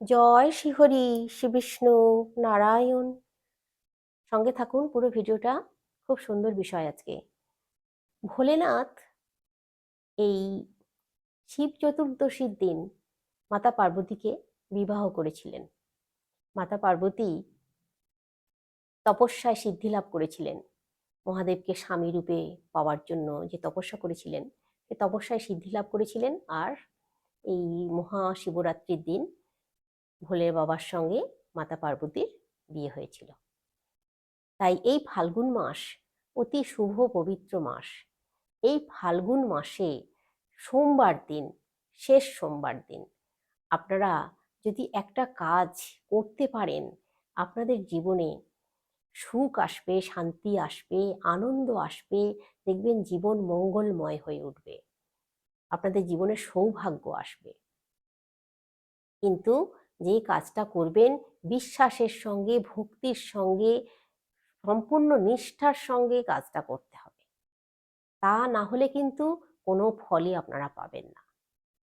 জয় শ্রীহরি শ্রী বিষ্ণু নারায়ণ। সঙ্গে থাকুন পুরো ভিডিওটা, খুব সুন্দর বিষয় আজকে। ভোলেনাথ এই শিব চতুর্দশীর দিন মাতা পার্বতীকে বিবাহ করেছিলেন। মাতা পার্বতী তপস্যায় সিদ্ধি লাভ করেছিলেন। মহাদেবকে স্বামী রূপে পাওয়ার জন্য যে তপস্যা করেছিলেন, সে তপস্যায় সিদ্ধি লাভ করেছিলেন। আর এই মহাশিবরাত্রির দিন ভোলে বাবার সঙ্গে মাতা পার্বতীর বিয়ে হয়েছিল। তাই এই ফাল্গুন মাস অতি শুভ পবিত্র মাস। এই ফাল্গুন মাসে সোমবার দিন, শেষ সোমবার দিন আপনারা যদি একটা কাজ করতে পারেন, আপনাদের জীবনে সুখ আসবে, শান্তি আসবে, আনন্দ আসবে, দেখবেন জীবন মঙ্গলময় হয়ে উঠবে। আপনাদের জীবনে সৌভাগ্য আসবে। কিন্তু যে কাজটা করবেন, বিশ্বাসের সঙ্গে, ভক্তির সঙ্গে, সম্পূর্ণ নিষ্ঠার সঙ্গে কাজটা করতে হবে। তা না হলে কিন্তু কোনো ফলই আপনারা পাবেন না।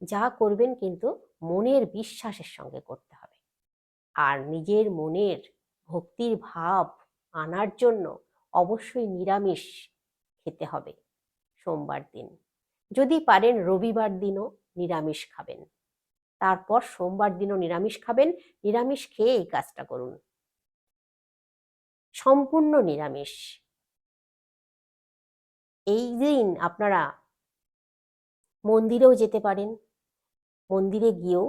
যা করবেন কিন্তু মনের বিশ্বাসের সঙ্গে করতে হবে। আর নিজের মনের ভক্তির ভাব আনার জন্য অবশ্যই নিরামিষ খেতে হবে। সোমবার দিন। যদি পারেন রবিবার দিনও নিরামিষ খাবেন। তারপর সোমবার দিনও নিরামিষ খাবেন, নিরামিষ খেয়ে এই কাজটা করুন। সম্পূর্ণ নিরামিষ। এই দিন আপনারা মন্দিরেও যেতে পারেন, মন্দিরে গিয়েও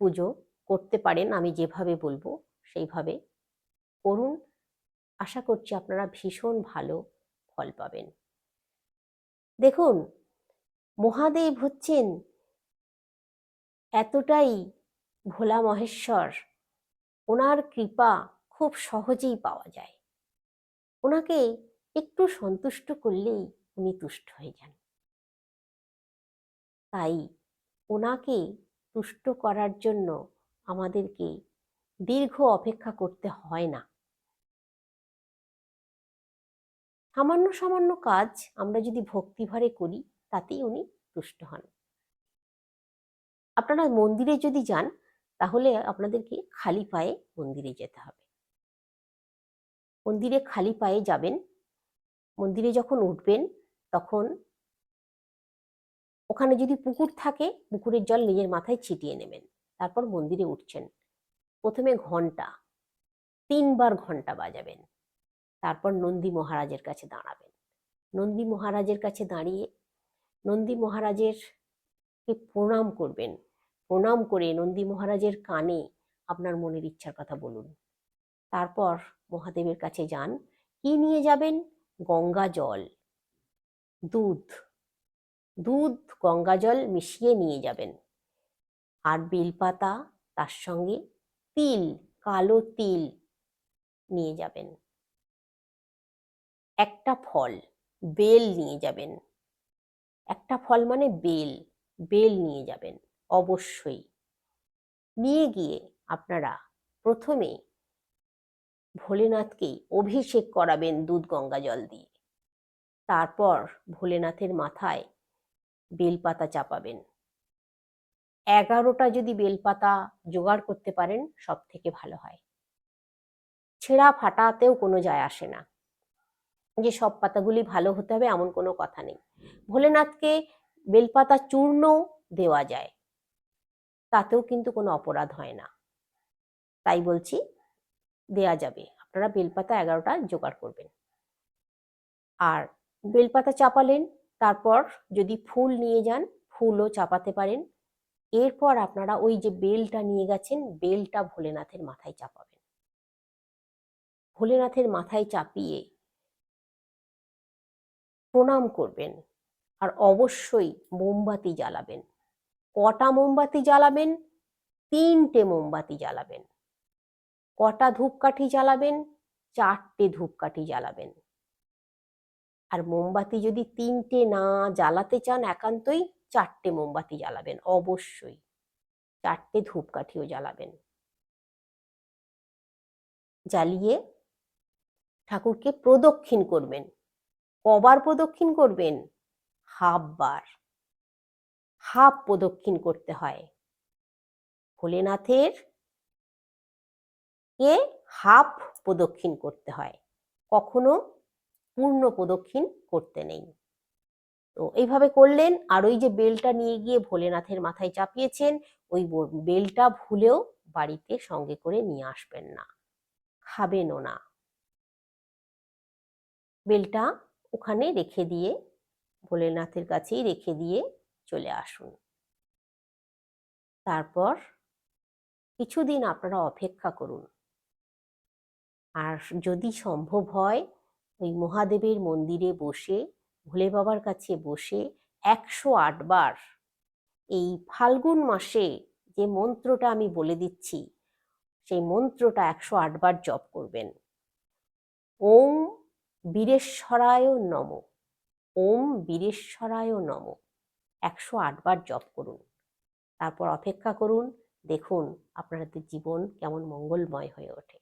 পুজো করতে পারেন, আমি যেভাবে বলব সেইভাবে করুন। আশা করছি আপনারা ভীষণ ভালো ফল পাবেন। দেখুন, মহাদেব হচ্ছেন এতটাই ভোলা মহেশ্বর। ওনার কৃপা খুব সহজেই পাওয়া যায়। ওনাকে একটু সন্তুষ্ট করলেই উনি তুষ্ট হয়ে যান। তাই ওনাকে তুষ্ট করার জন্য আমাদেরকে দীর্ঘ অপেক্ষা করতে হয় না। সামান্য সামান্য কাজ আমরা যদি ভক্তিভরে করি, তাতেই উনি তুষ্ট হন। আপনারা মন্দিরে যদি যান, তাহলে আপনাদেরকে খালি পায়ে মন্দিরে যেতে হবে। মন্দিরে খালি পায়ে যাবেন, মন্দিরে যখন উঠবেন, তখন ওখানে যদি পুকুর থাকে, পুকুরের জল নিজের মাথায় ছিটিয়ে নেবেন, তারপর মন্দিরে উঠছেন। প্রথমে ঘণ্টা তিনবার ঘণ্টা বাজাবেন, তারপর নন্দী মহারাজের কাছে দাঁড়াবেন। নন্দী মহারাজের কাছে দাঁড়িয়ে, নন্দী মহারাজের কে প্রণাম করবেন প্রণাম করে নন্দী মহারাজের কানে আপনার মনের ইচ্ছার কথা বলুন। তারপর মহাদেবের কাছে যান। কি নিয়ে যাবেন? গঙ্গা জল। দুধ। দুধ, গঙ্গা জল মিশিয়ে নিয়ে যাবেন। আর বেলপাতা, তার সঙ্গে তিল, কালো তিল নিয়ে যাবেন। একটা ফল, বেল নিয়ে যাবেন। একটা ফল মানে বেল। বেল নিয়ে যাবেন। অবশ্যই। নিয়ে গিয়ে আপনারা প্রথমে ভোলেনাথকে অভিষেক করাবেন দুধ গঙ্গা জল দিয়ে। তারপর ভোলেনাথের মাথায় বেলপাতা চাপাবেন। এগারোটা যদি বেলপাতা জোগাড় করতে পারেন সব থেকে ভালো হয়। ছেঁড়া ফাটাতেও কোনো যায় আসে না। যে সব পাতাগুলি ভালো হতে হবে, এমন কোনো কথা নেই। ভোলেনাথকে বেলপাতা চূর্ণ দেওয়া যায়। তাতেও কিন্তু কোনো অপরাধ হয় না। তাই বলছি, দেয়া যাবে। আপনারা বেলপাতা এগারোটা জোগাড় করবেন। আর বেলপাতা চাপালেন, তারপর যদি ফুল নিয়ে যান, ফুলও চাপাতে পারেন। এরপর আপনারা ওই যে বেলটা নিয়ে গেছেন, বেলটা ভোলেনাথের মাথায় চাপাবেন। ভোলেনাথের মাথায় চাপিয়ে প্রণাম করবেন। আর অবশ্যই মোমবাতি জ্বালাবেন। কটা মোমবাতি জ্বালাবেন? তিনটে মোমবাতি জ্বালাবেন। কটা ধূপকাঠি জ্বালাবেন? চারটে ধূপকাঠি জ্বালাবেন। আর মোমবাতি যদি তিনটে না জ্বালাতে চান একান্তই চারটে মোমবাতি জ্বালাবেন, অবশ্যই। চারটে ধূপকাঠিও জ্বালাবেন। জ্বালিয়ে ঠাকুরকে প্রদক্ষিণ করবেন। কবার প্রদক্ষিণ করবেন? হাফ বার হাফ প্রদক্ষিণ করতে হয়। ভোলেনাথের কে হাফ প্রদক্ষিণ করতে হয়। কখনো পূর্ণ প্রদক্ষিণ করতে নেই। তো এইভাবে করলেন আর ওই যে বেলটা নিয়ে গিয়ে ভোলেনাথের মাথায় চাপিয়েছেন, ওই বেলটা ভুলেও বাড়িতে সঙ্গে করে নিয়ে আসবেন না। খাবেনও না। বেলটা ওখানে রেখে দিয়ে, ভোলেনাথের কাছেই রেখে দিয়ে চলে আসুন। তারপর কিছুদিন আপনারা অপেক্ষা করুন। আর যদি সম্ভব হয়, ওই মহাদেবের মন্দিরে বসে, ভোলে বাবার কাছে বসে একশো আটবার এই ফাল্গুন মাসে যে মন্ত্রটা আমি বলে দিচ্ছি, সেই মন্ত্রটা একশো আটবার জপ করবেন। ওম বীরেশ্বরায় নম। ওম বীরেশ্বরায় নম। একশো আটবার জপ করুন। তারপর অপেক্ষা করুন, দেখুন আপনাদের জীবন কেমন মঙ্গলময় হয়ে ওঠে।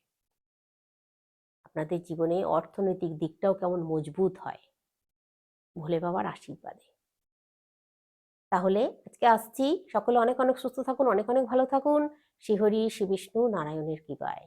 আপনাদের জীবনে অর্থনৈতিক দিকটাও কেমন মজবুত হয়। ভোলে বাবার আশীর্বাদে। তাহলে আজকে আসছি। সকলে অনেক অনেক সুস্থ থাকুন, অনেক অনেক ভালো থাকুন। শ্রীহরি শ্রী বিষ্ণু নারায়ণের কৃপায়।